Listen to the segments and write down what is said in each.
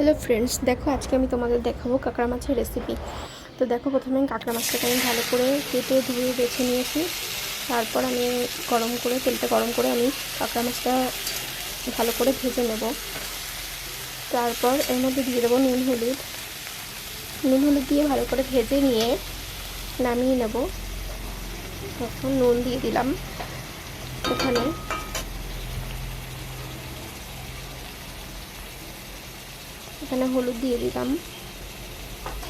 Hello friends দেখো আজকে আমি তোমাদের দেখাবো কাঁকড়া মাছের রেসিপি তো দেখো প্রথমে আমি কাঁকড়া মাছটাকে আমি ভালো করে কেটে ধুয়ে বেছে নিয়েছি। তারপর আমি গরম করে, তেলটা গরম করে আমি কাঁকড়া মাছটা ভালো করে ভেজে নেব। তারপর এর মধ্যে দিয়ে দেবো নুন হলুদ। নুন হলুদ দিয়ে ভালো করে ভেজে নিয়ে নামিয়ে নেব। এখন নুন দিয়ে দিলাম এখানে। এখানে হলুদ দিয়ে দিলাম।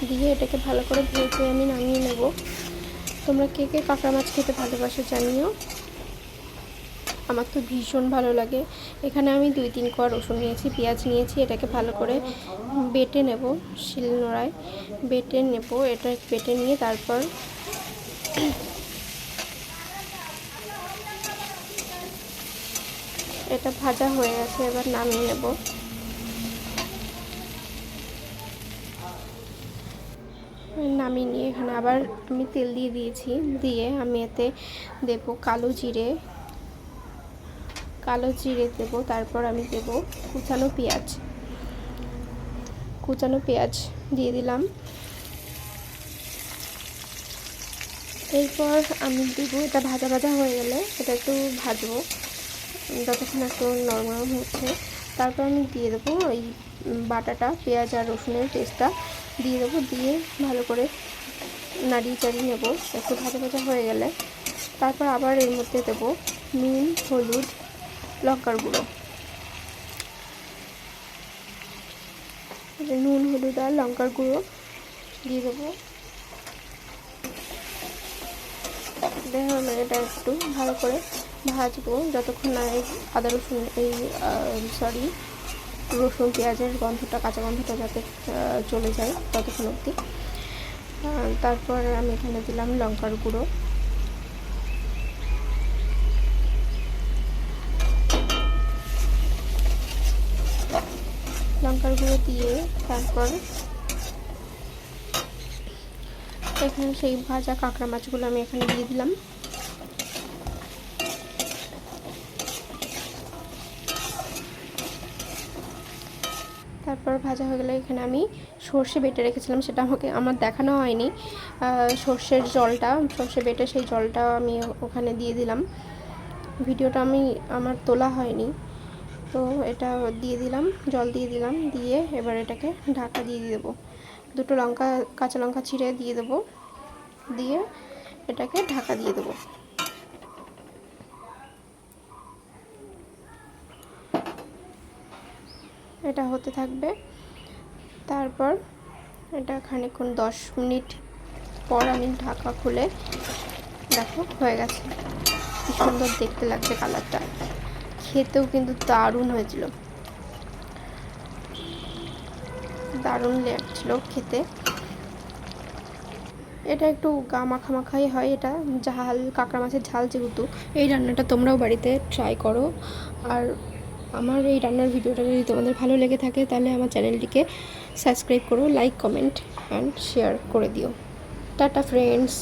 দিয়ে এটাকে ভালো করে ভেজে আমি নামিয়ে নেব। তোমরা কে কে কাঁকড়া মাছ খেতে ভালোবাসো জানিও। আমার তো ভীষণ ভালো লাগে। এখানে আমি দুই তিন কোয়া রসুন নিয়েছি, পেঁয়াজ নিয়েছি, এটাকে ভালো করে বেটে নেব শিল নোড়ায় বেটে নেব, এটা বেটে নিয়ে তারপর এটা ভাজা হয়ে গেছে, এবার নামিয়ে নেব। নামিয়ে নিয়ে এখানে আবার আমি তেল দিয়ে দিয়েছি। দিয়ে আমি এতে দেব কালো জিরে। কালো জিরে দেব, তারপর আমি দেব কুচানো পেঁয়াজ। কুচানো পেঁয়াজ দিয়ে দিলাম। এরপর আমি দেবো, এটা ভাজা ভাজা হয়ে গেলে এটা একটু ভাজবো। যতক্ষণ একটু নরম হচ্ছে। তারপর আমি দিয়ে দেবো ওই বাটাটা, পেঁয়াজ আর রসুনের পেস্টটা। দিয়ে দেবো, দিয়ে ভালো করে নাড়িয়ে চাড়িয়ে নেব, একটু ভাজা ভাজা হয়ে গেলে। তারপর আবার এর মধ্যে দেবো নুন, হলুদ, লঙ্কার গুঁড়ো। নুন, হলুদ আর লঙ্কার গুঁড়ো দিয়ে দেবো। দেখো এটা একটু ভালো করে ভাজবো, যতক্ষণ না এই আদা রসুন, এই সরি রসুন, পেঁয়াজের গন্ধটা, কাঁচা গন্ধটা যাতে চলে যায় ততক্ষণ অবধি। তারপর আমি এখানে দিলাম লঙ্কার গুঁড়ো। লঙ্কার গুঁড়ো দিয়ে তারপর এখানে সেই ভাজা কাঁকড়া মাছগুলো আমি এখানে দিয়ে দিলাম। তারপর ভাজা হয়ে গেলে এখানে আমি সর্ষে বেটে রেখেছিলাম, সেটা আমাকে, আমার দেখানো হয়নি। সর্ষের জলটা, সর্ষে বেটে সেই জলটা আমি ওখানে দিয়ে দিলাম। ভিডিওটা আমি, আমার তোলা হয়নি। তো এটা দিয়ে দিলাম, জল দিয়ে দিলাম, দিয়ে এবার এটাকে ঢাকা দিয়ে দেবো। দুটো লঙ্কা, কাঁচা লঙ্কা ছিঁড়ে দিয়ে দেবো। দিয়ে এটাকে ঢাকা দিয়ে দেবো। এটা হতে থাকবে। তারপর এটা খানিকক্ষণ দশ মিনিট পর আমি ঢাকা খুলে দেখো হয়ে গেছে। কি সুন্দর দেখতে লাগছে কালারটা। খেতেও কিন্তু দারুণ হয়েছিল। দারুণ লাগছিল খেতে। এটা একটু গা মাখা মাখাই হয় এটা। ঝাল, কাঁকড়া মাছের ঝাল যেহেতু, এই রান্নাটা তোমরাও বাড়িতে ট্রাই করো। আর আমার এই রান্নার ভিডিওটা যদি তোমাদের ভালো লেগে থাকে, তাহলে আমার চ্যানেলটিকে সাবস্ক্রাইব করো, লাইক, কমেন্ট অ্যান্ড শেয়ার করে দিও। Tata friends